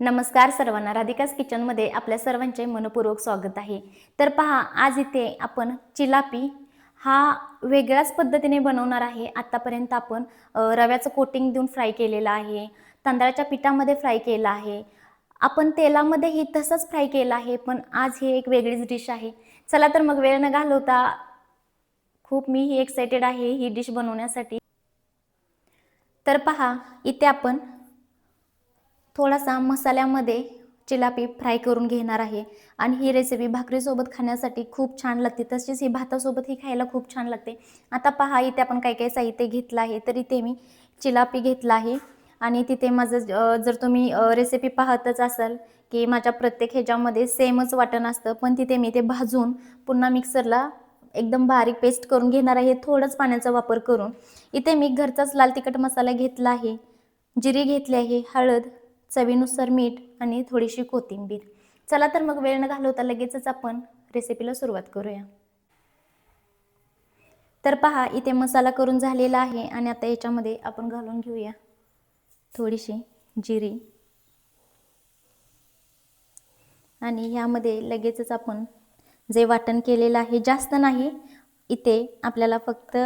नमस्कार सर्वांना. राधिकास किचनमध्ये आपल्या सर्वांचे मनपूर्वक स्वागत आहे. तर पहा आज इथे आपण चिलापी हा वेगळ्याच पद्धतीने बनवणार आहे. आत्तापर्यंत आपण रव्याचं कोटिंग देऊन फ्राय केलेलं आहे. तांदळाच्या पिठामध्ये फ्राय केलं आहे. आपण तेलामध्येही तसंच फ्राय केलं आहे पण आज ही एक वेगळीच डिश आहे. चला तर मग वेळ न घालवता खूप मी ही एक्सायटेड आहे ही डिश बनवण्यासाठी. तर पहा इथे आपण थोडासा मसाल्यामध्ये चिलापी फ्राय करून घेणार आहे. आणि ही रेसिपी भाकरीसोबत खाण्यासाठी खूप छान लागते. तशीच ही भातासोबत ही खायला खूप छान लागते. आता पहा इथे आपण काय काय साहित्य घेतलं आहे. तर इथे मी चिलापी घेतला आहे. आणि तिथे माझं जर तुम्ही रेसिपी पाहतच असाल की माझ्या प्रत्येक ह्याच्यामध्ये सेमच वाटण असतं. पण तिथे मी ते भाजून पुन्हा मिक्सरला एकदम बारीक पेस्ट करून घेणार आहे. थोडंच पाण्याचा वापर करून. इथे मी घरचाच लाल तिखट मसाला घेतला आहे. जिरी घेतली आहे हळद चवीनुसार मीठ आणि थोडीशी कोथिंबीर. चला तर मग वेळ न घालवता लगेचच आपण रेसिपीला सुरुवात करूया. तर पहा इथे मसाला करून झालेला आहे आणि आता याच्यामध्ये आपण घालून घेऊया थोडीशी जिरी. आणि ह्यामध्ये लगेचच आपण जे वाटण केलेलं आहे जास्त नाही इथे आपल्याला फक्त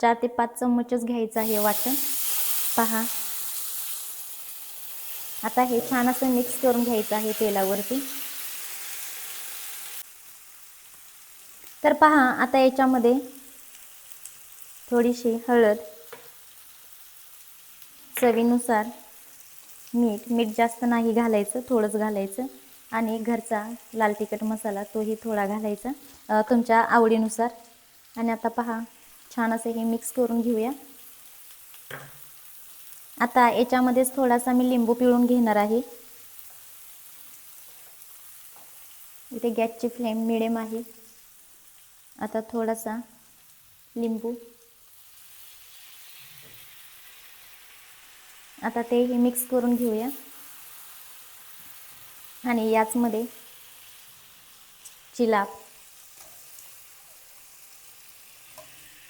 चार ते पाच चम्मचच घ्यायचं आहे वाटण. पहा आता हे छान असं मिक्स करून घ्यायचं आहे तेलावरती. तर पहा आता याच्यामध्ये थोडीशी हळद चवीनुसार मीठ मीठ जास्त नाही घालायचं थोडंच घालायचं. आणि घरचा लाल तिखट मसाला तोही थोडा घालायचा तुमच्या आवडीनुसार. आणि आता पहा छान असं हे मिक्स करून घेऊया. आता याच्यामध्येच थोडासा मी लिंबू पिळून घेणार आहे. इथे गॅसची फ्लेम मिडियम आहे. आता थोडासा लिंबू. आता ते हे मिक्स करून घेऊया. आणि याचमध्ये चिलाप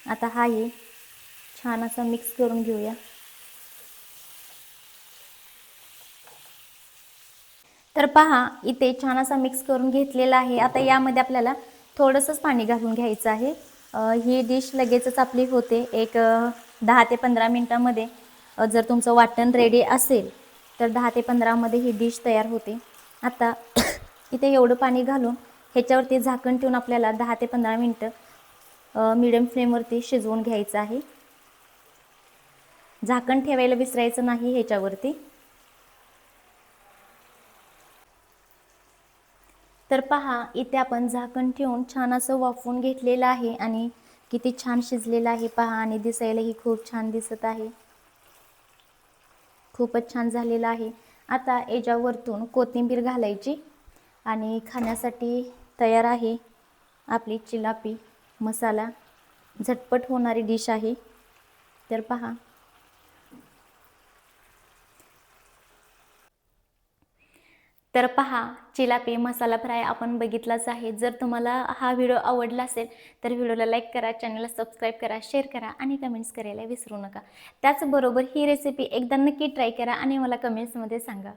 आता हाही छान असा मिक्स करून घेऊया. तर पहा इथे छान असा मिक्स करून घेतलेला आहे. आता यामध्ये आपल्याला थोडंसंच पाणी घालून घ्यायचं आहे. ही डिश लगेचच आपली होते. एक दहा ते पंधरा मिनटामध्ये जर तुमचं वाटण रेडी असेल तर दहा ते पंधरामध्ये ही डिश तयार होते. आता इथे एवढं पाणी घालून ह्याच्यावरती झाकण ठेवून आपल्याला दहा ते पंधरा मिनटं मिडियम फ्लेमवरती शिजवून घ्यायचं आहे. झाकण ठेवायला विसरायचं नाही ह्याच्यावरती. तर पहा इथे आपण झाकण ठेवून छान असं वाफवून घेतलेलं आहे आणि किती छान शिजलेलं आहे पहा आणि दिसायलाही खूप छान दिसत आहे. खूपच छान झालेलं आहे. आता याच्यावरतून कोथिंबीर घालायची आणि खाण्यासाठी तयार आहे आपली चिलापी मसाला. झटपट होणारी डिश आहे. तर पहा तर पहा चिलापी मसाला फ्राय आपण बघितलाच आहे. जर तुम्हाला हा व्हिडिओ आवडला असेल तर व्हिडिओला लाईक करा चॅनलला सबस्क्राईब करा शेअर करा आणि कमेंट्स करायला विसरू नका. त्याचबरोबर ही रेसिपी एकदा नक्की ट्राय करा आणि मला कमेंट्समध्ये सांगा.